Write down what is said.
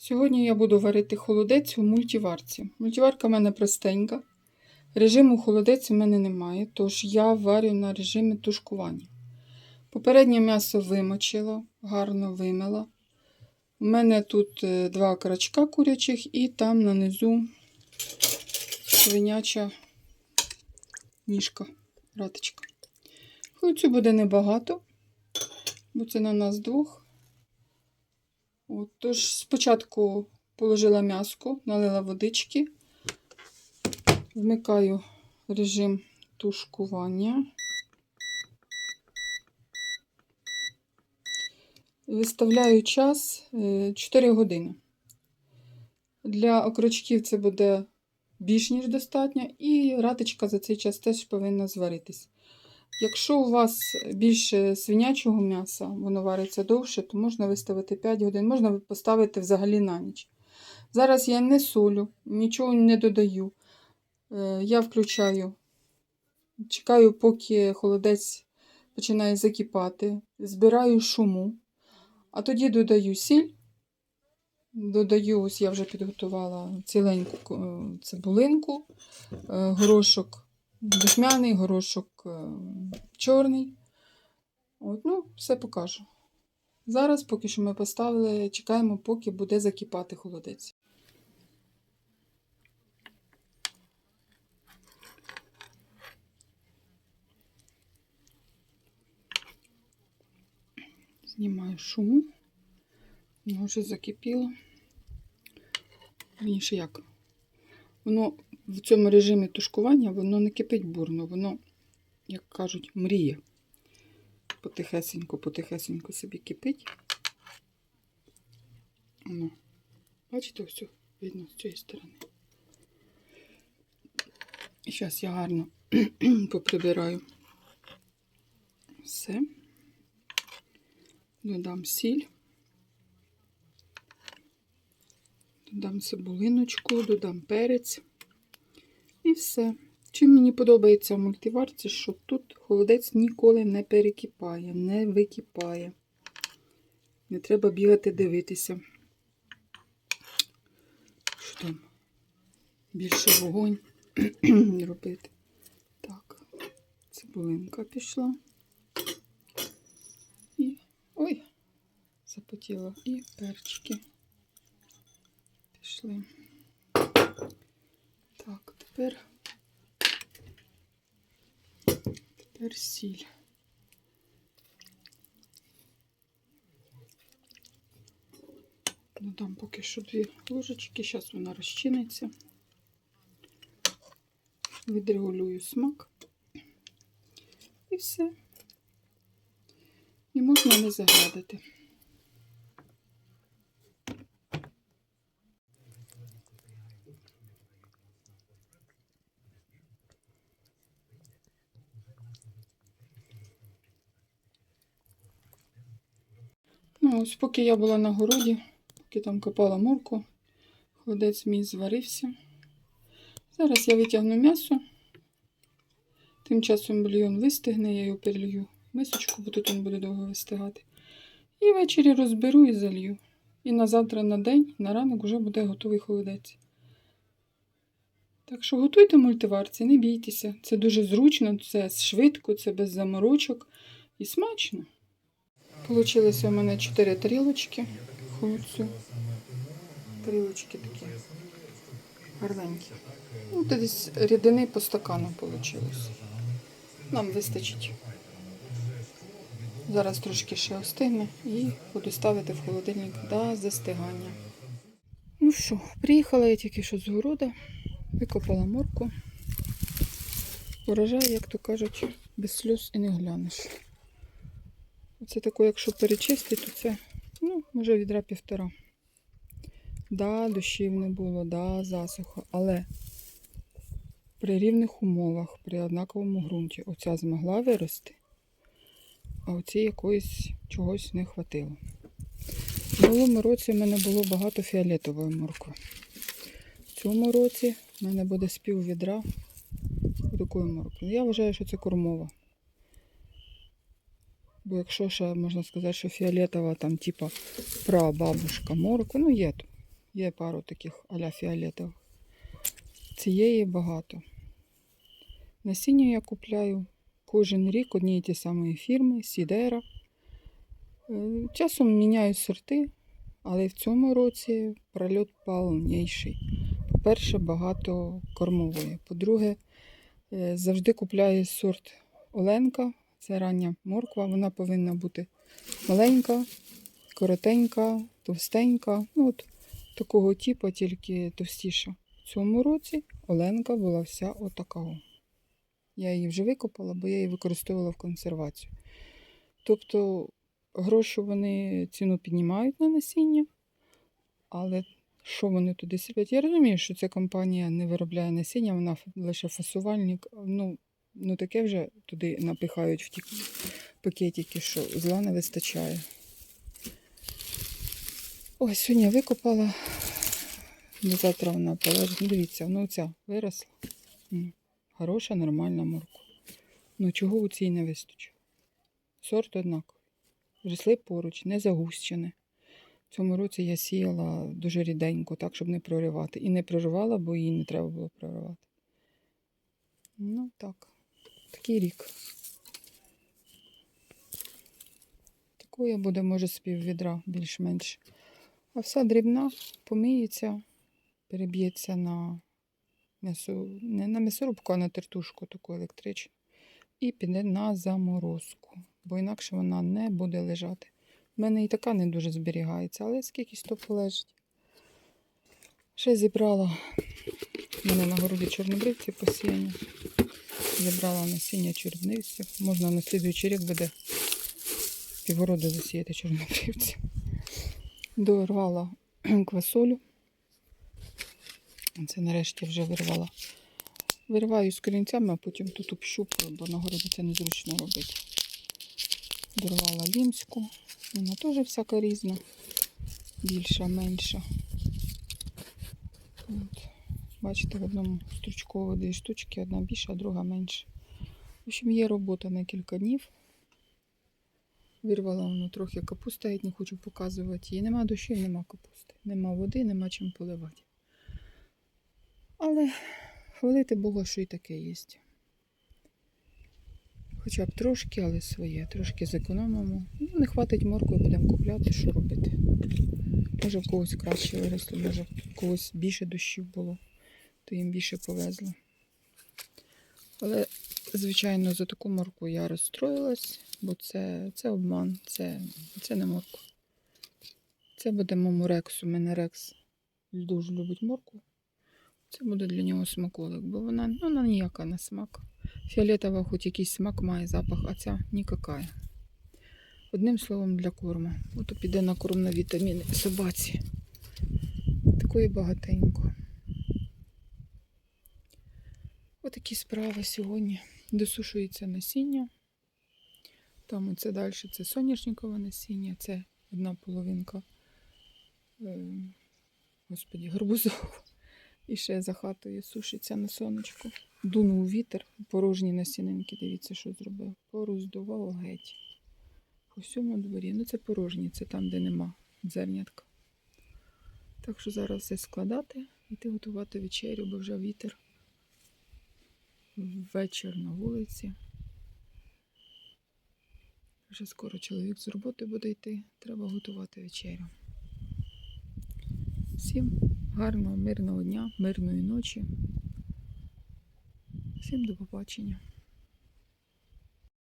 Сьогодні я буду варити холодець у мультиварці. Мультиварка в мене простенька. Режиму холодець у мене немає, тож я варю на режимі тушкування. Попереднє м'ясо вимочила, гарно вимила. У мене тут е, два карачка курячих і там нанизу свиняча ніжка, раточка. Цю буде небагато, бо це на нас двох. От, тож спочатку положила м'яско, налила водички, вмикаю режим тушкування. Виставляю час е, 4 години. Для окрочків це буде більш ніж достатньо, і ратичка за цей час теж повинна зваритись. Якщо у вас більше свинячого м'яса, воно вариться довше, то можна виставити 5 годин, можна поставити взагалі на ніч. Зараз я не солю, нічого не додаю. Е, Я включаю, чекаю, поки холодець починає закипати, збираю шуму, а тоді додаю сіль. Додаю, ось я вже підготувала ціленьку е, цибулинку, е, горошок духмяний, горошок е, чорний. От, ну, все покажу. Зараз, поки що ми поставили, чекаємо, поки буде закипати холодець. Знімаю шуму. Воно вже закипіло. Вірніше як? Воно в цьому режимі тушкування воно не кипить бурно, воно, як кажуть, мріє. Потихесенько, потихесенько собі кипить. Воно. Бачите, ось видно з цієї сторони. І зараз я гарно поприбираю все. Додам сіль. Додам цибулиночку, додам перець. І все. Чим мені подобається в мультиварці, що тут холодець ніколи не перекипає, не википає. Не треба бігати дивитися. Що там? Більше вогонь робити. Так, цибулинка пішла. І. Ой, запотіла. І перчики пішли. Тепер, тепер сіль. Додам поки що дві ложечки, зараз вона розчиниться. Відрегулюю смак. І все. І можна не заглядати. Ось поки я була на городі, поки там копала морку, холодець мій зварився. Зараз я витягну м'ясо. Тим часом бульйон вистигне, я його перелью мисочку, бо тут він буде довго вистигати. І ввечері розберу і залью. І на завтра на день, на ранок вже буде готовий холодець. Так що готуйте мультиварці, не бійтеся. Це дуже зручно, це швидко, це без заморочок і смачно. Получилося у мене 4 тарілочки холодцю. Тарілочки такі гарненькі. Ну, десь рідини по стакану вийшло. Нам вистачить. Зараз трошки ще остигне і буду ставити в холодильник до застигання. Ну що, приїхала я тільки що з города, викопала морку. Урожай, як то кажуть, без сльоз і не глянеш. Оце таке, якщо перечистити, то це, ну, може, відра півтора. Да, дощів не було, да, засуха, але при рівних умовах, при однаковому ґрунті, оця змогла вирости, а оці якоїсь чогось не хватило. В минулому році в мене було багато фіолетової моркви. В цьому році в мене буде з пів відра такої моркви. Я вважаю, що це кормова. Бо якщо ще можна сказати, що фіолетова там, типа прабабушка моркви, ну є. Є пару таких аля фіолетових. Цієї багато. Насіння я купляю кожен рік однієї ті самої фірми Сідера. Е, Часом міняю сорти, але в цьому році прольот повніший. По-перше, багато кормової. По-друге, е, завжди купляю сорт Оленка. Це рання морква. Вона повинна бути маленька, коротенька, товстенька. Ну, от такого типу, тільки товстіша. В цьому році Оленка була вся отакого. Я її вже викопала, бо я її використовувала в консервацію. Тобто гроші вони ціну піднімають на насіння, але що вони туди сіплять? Я розумію, що ця компанія не виробляє насіння, вона лише фасувальник. Ну, ну таке вже туди напихають в ті пакетики, що зла не вистачає. Ось сьогодні я викопала. До завтра вона полежить. Ну, Дивіться, ну ця виросла. Хороша, нормальна морква. Ну чого у цій не вистачить? Сорт однаковий. Росли поруч, не загущене. В цьому році я сіяла дуже ріденько, так, щоб не проривати. І не проривала, бо її не треба було проривати. Ну так, такий рік. Такої буде, може, з пів більш-менш. А вся дрібна помиється, переб'ється на м'ясо, не на м'ясорубку, а на тертушку таку електричну. І піде на заморозку, бо інакше вона не буде лежати. У мене і така не дуже зберігається, але скількись то полежить. Ще зібрала мене на городі чорнобривці посіяні. Зібрала насіння чорнобривців. Можна на слідуючий рік буде півгороду засіяти чорнобривці. Дорвала квасолю. Це нарешті вже вирвала. Вириваю з корінцями, а потім тут общупую, бо на городі це незручно робити. Дорвала лімську. Вона теж всяка різна. Більша, менша. От. Бачите, в одному стручково дві штучки, одна більша, а друга менша. В общем, є робота на кілька днів. Вирвала воно трохи капуста, я не хочу показувати. її. нема дощів, нема капусти. Нема води, нема чим поливати. Але хвалити Бога, що і таке є. Хоча б трошки, але своє. Трошки зекономимо. Ну, не хватить моркви, будемо купляти, що робити. Може в когось краще виросло, може в когось більше дощів було, то їм більше повезло. Але, звичайно, за таку морку я розстроїлась, бо це, це обман, це, це не морква. Це буде моєму рексу. У мене рекс дуже любить моркву. Це буде для нього смаколик, бо вона, ну, вона ніяка на смак. Фіолетова хоч якийсь смак має запах, а ця нікакая. Одним словом, для корму. Ото піде на корм на вітаміни собаці. Такої багатенько. Отакі справи сьогодні. Досушується насіння. Там оце далі це соняшникове насіння, це одна половинка. Е, господі, гарбузового. І ще за хатою сушиться на сонечку. Дунув вітер, порожні насінинки, дивіться, що зробив. Пороздував геть. По всьому дворі. Ну це порожні, це там, де нема зернятка. Так що зараз все складати, йти готувати вечерю, бо вже вітер. Вечір на вулиці. Вже скоро чоловік з роботи буде йти. Треба готувати вечерю. Всім гарного, мирного дня, мирної ночі. Всім до побачення.